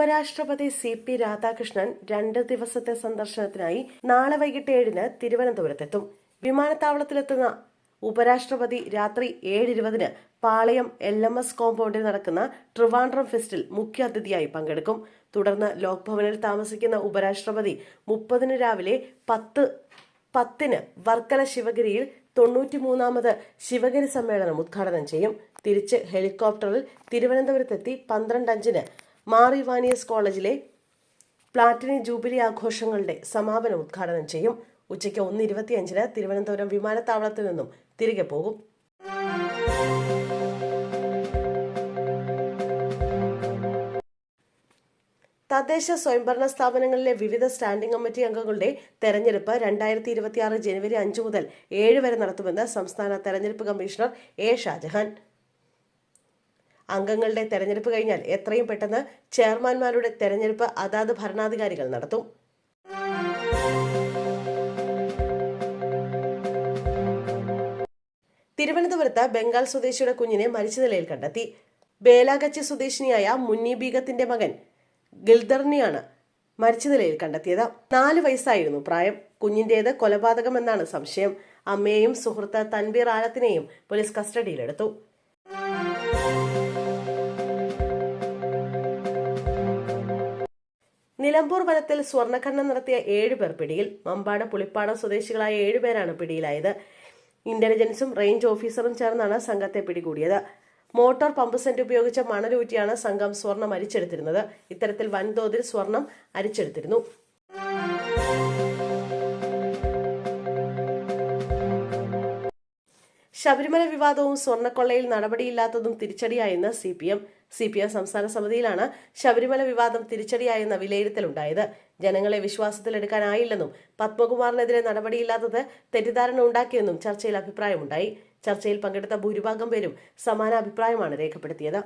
ഉപരാഷ്ട്രപതി C P Radhakrishnan രണ്ട് ദിവസത്തെ സന്ദർശനത്തിനായി നാളെ വൈകിട്ട് ഏഴിന് തിരുവനന്തപുരത്തെത്തും. വിമാനത്താവളത്തിലെത്തുന്ന ഉപരാഷ്ട്രപതി രാത്രി ഏഴ് ഇരുപതിന് പാളയം എൽ എം എസ് കോമ്പൗണ്ടിൽ നടക്കുന്ന ട്രിവാൻഡ്രം ഫെസ്റ്റിൽ മുഖ്യാതിഥിയായി പങ്കെടുക്കും. തുടർന്ന് ലോക് ഭവനിൽ താമസിക്കുന്ന ഉപരാഷ്ട്രപതി മുപ്പതിന് രാവിലെ പത്ത് പത്തിന് വർക്കല ശിവഗിരിയിൽ തൊണ്ണൂറ്റിമൂന്നാമത് ശിവഗിരി സമ്മേളനം ഉദ്ഘാടനം ചെയ്യും. തിരിച്ച് ഹെലികോപ്റ്ററിൽ തിരുവനന്തപുരത്തെത്തി പന്ത്രണ്ട് അഞ്ചിന് മാർ ഇവാനിയസ് കോളേജിലെ പ്ലാറ്റിനി ജൂബിലി ആഘോഷങ്ങളുടെ സമാപനം ഉദ്ഘാടനം ചെയ്യും. ഉച്ചയ്ക്ക് ഒന്ന് ഇരുപത്തിയഞ്ചിന് തിരുവനന്തപുരം വിമാനത്താവളത്തിൽ നിന്നും തിരികെ പോകും. തദ്ദേശ സ്വയംഭരണ സ്ഥാപനങ്ങളിലെ വിവിധ സ്റ്റാൻഡിംഗ് കമ്മിറ്റി അംഗങ്ങളുടെ തെരഞ്ഞെടുപ്പ് രണ്ടായിരത്തി ഇരുപത്തിയാറ് ജനുവരി അഞ്ച് മുതൽ ഏഴ് വരെ നടത്തുമെന്ന് സംസ്ഥാന തെരഞ്ഞെടുപ്പ് കമ്മീഷണർ എ ഷാജഹാൻ. അംഗങ്ങളുടെ തെരഞ്ഞെടുപ്പ് കഴിഞ്ഞാൽ എത്രയും പെട്ടെന്ന് ചെയർമാൻമാരുടെ തെരഞ്ഞെടുപ്പ് അതാത് ഭരണാധികാരികൾ നടത്തും. തിരുവനന്തപുരത്ത് ബംഗാൾ സ്വദേശിയുടെ കുഞ്ഞിനെ മരിച്ച നിലയിൽ കണ്ടെത്തി. ബേലാഗച്ചി സ്വദേശിനിയായ മുന്നി ബീഗത്തിന്റെ മകൻ ഗിൽദർണിയാണ് മരിച്ച നിലയിൽ കണ്ടെത്തിയത്. നാല് വയസ്സായിരുന്നു പ്രായം. കുഞ്ഞിന്റേത് കൊലപാതകമെന്നാണ് സംശയം. അമ്മയെയും സുഹൃത്ത് തൻവീർ ആലത്തിനെയും പോലീസ് കസ്റ്റഡിയിലെടുത്തു. നിലമ്പൂർ വനത്തിൽ സ്വർണഖണ്ണം നടത്തിയ ഏഴുപേർ പിടിയിൽ. മമ്പാട് പുളിപ്പാടം സ്വദേശികളായ ഏഴുപേരാണ് പിടിയിലായത്. ഇന്റലിജൻസും റേഞ്ച് ഓഫീസറും ചേർന്നാണ് സംഘത്തെ പിടികൂടിയത്. മോട്ടോർ പമ്പ് സെന്റ് ഉപയോഗിച്ച മണലൂറ്റിയാണ് സംഘം സ്വർണം അരിച്ചെടുത്തിരുന്നത്. ഇത്തരത്തിൽ വൻതോതിൽ സ്വർണം അരിച്ചെടുത്തിരുന്നു. ശബരിമല വിവാദവും സ്വർണക്കൊള്ളയിൽ നടപടിയില്ലാത്തതും തിരിച്ചടിയായെന്ന് C P M C P M സംസ്ഥാന സമിതിയിലാണ് ശബരിമല വിവാദം തിരിച്ചടിയായെന്ന വിലയിരുത്തലുണ്ടായത്. ജനങ്ങളെ വിശ്വാസത്തിലെടുക്കാനായില്ലെന്നും പത്മകുമാറിനെതിരെ നടപടിയില്ലാത്തത് തെറ്റിദ്ധാരണ ഉണ്ടാക്കിയെന്നും ചർച്ചയിൽ അഭിപ്രായമുണ്ടായി. ചർച്ചയിൽ പങ്കെടുത്ത ഭൂരിഭാഗം പേരും സമാന അഭിപ്രായമാണ് രേഖപ്പെടുത്തിയത്.